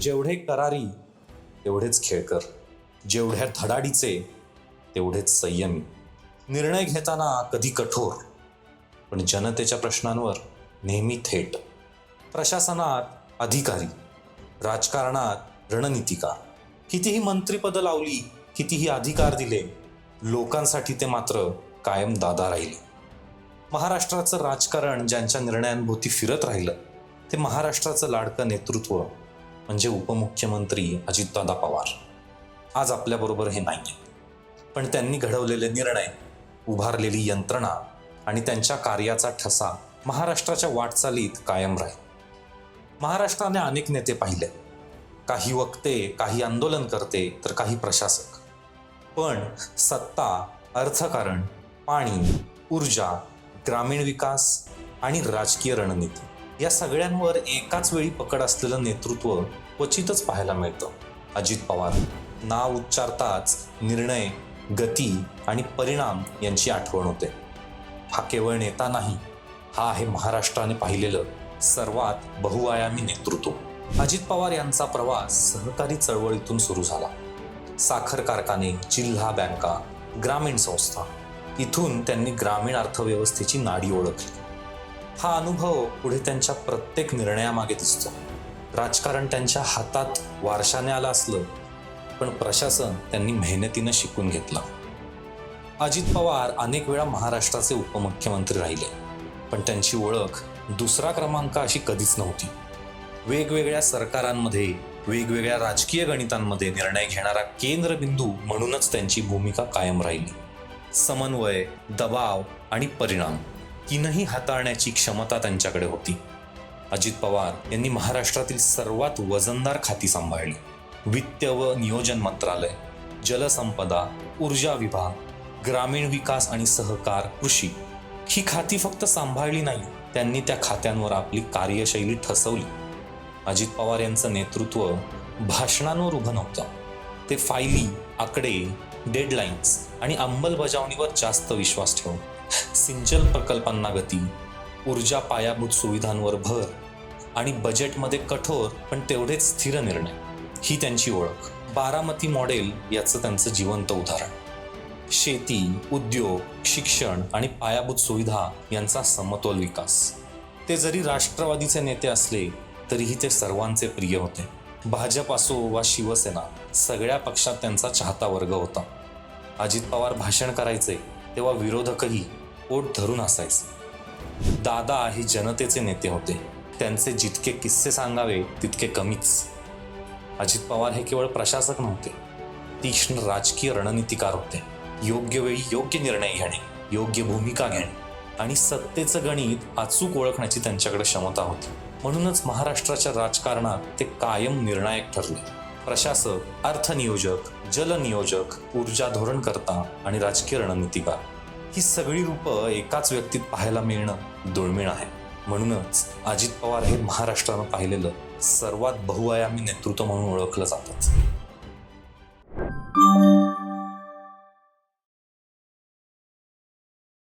जेवढे करारी तेवढेच खेळकर. जेवढ्या धडाडीचे तेवढेच संयमी. निर्णय घेताना कधी कठोर पण जनतेच्या प्रश्नांवर नेहमी थेट. प्रशासनात अधिकारी राजकारणात रणनीतिकार. कितीही मंत्रिपदं लावली कितीही अधिकार दिले लोकांसाठी ते मात्र कायम दादा राहिले. महाराष्ट्राचं राजकारण ज्यांच्या निर्णयांभोवती फिरत राहिलं ते महाराष्ट्राचं लाडकं नेतृत्व म्हणजे उपमुख्यमंत्री अजितदादा पवार. आज आपल्याबरोबर हे नाही पण त्यांनी घडवलेले निर्णय उभारलेली यंत्रणा आणि त्यांच्या कार्याचा ठसा महाराष्ट्राच्या वाटचालीत कायम राहील. महाराष्ट्राने अनेक नेते पाहिले. काही वक्ते काही आंदोलन करते तर काही प्रशासक. पण सत्ता अर्थकारण पाणी ऊर्जा ग्रामीण विकास आणि राजकीय रणनीती या सगळ्यांवर एकाच वेळी पकड असलेलं नेतृत्व क्वचितच पाहायला मिळतं. अजित पवार नाव उच्चारताच निर्णय गती आणि परिणाम यांची आठवण होते. हा केवळ नेता नाही हा आहे महाराष्ट्राने पाहिलेलं सर्वात बहुआयामी नेतृत्व. अजित पवार यांचा प्रवास सहकारी चळवळीतून सुरू झाला. साखर कारखाने जिल्हा बँका ग्रामीण संस्था इथून त्यांनी ग्रामीण अर्थव्यवस्थेची नाडी ओळखली. हा अनुभव पुढे त्यांच्या प्रत्येक निर्णयामागे दिसतो. राजकारण त्यांच्या हातात वारशाने आलं असलं पण प्रशासन त्यांनी मेहनतीनं शिकून घेतलं. अजित पवार अनेक वेळा महाराष्ट्राचे उपमुख्यमंत्री राहिले पण त्यांची ओळख दुसरा क्रमांक अशी कधीच नव्हती. वेगवेगळ्या सरकारांमध्ये वेगवेगळ्या राजकीय गणितांमध्ये निर्णय घेणारा केंद्रबिंदू म्हणूनच त्यांची भूमिका कायम राहिली. समन्वय दबाव आणि परिणाम. तीनही हाताळण्याची क्षमता त्यांच्याकडे होती. अजित पवार यांनी महाराष्ट्रातील सर्वात वजनदार खाती सांभाळली. वित्त व नियोजन मंत्रालय जलसंपदा ऊर्जा विभाग ग्रामीण विकास आणि सहकार कृषी ही खाती फक्त सांभाळली नाही त्यांनी त्या खात्यांवर आपली कार्यशैली ठसवली. अजित पवार यांचं नेतृत्व भाषणांवर उभं नव्हतं. ते फायली आकडे डेडलाईन्स आणि अंमलबजावणीवर जास्त विश्वास ठेवून सिंचन प्रकल्पांना गती ऊर्जा पायाभूत सुविधांवर भर आणि बजेटमध्ये कठोर पण तेवढेच स्थिर निर्णय. ही त्यांची ओळख. बारामती मॉडेल याचं त्यांचं जिवंत उदाहरण. शेती उद्योग शिक्षण आणि पायाभूत सुविधा यांचा समतोल विकास. ते जरी राष्ट्रवादीचे नेते असले तरीही ते सर्वांचे प्रिय होते. भाजप असो वा शिवसेना सगळ्या पक्षात त्यांचा चाहता वर्ग होता. अजित पवार भाषण करायचे तेव्हा विरोधकही पोट धरून असायचे. दादा हे जनतेचे नेते होते. त्यांचे जितके किस्से सांगावे तितके कमीच. अजित पवार हे केवळ प्रशासक नव्हते. तीक्ष्ण राजकीय रणनीतिकार होते. योग्य वेळी योग्य निर्णय घेणे योग्य भूमिका घेणे आणि सत्तेचं गणित अचूक ओळखण्याची त्यांच्याकडे क्षमता होती. म्हणूनच महाराष्ट्राच्या राजकारणात ते कायम निर्णायक ठरले. प्रशासक अर्थनियोजक जलनियोजक ऊर्जा धोरणकर्ता आणि राजकीय रणनीतिकार. ही सगळी रूपं एकाच व्यक्तीत पाहायला मिळणं दुर्मिळ आहे. म्हणूनच अजित पवार हे महाराष्ट्रानं पाहिलेलं सर्वात बहुआयामी नेतृत्व म्हणून ओळखलं जातात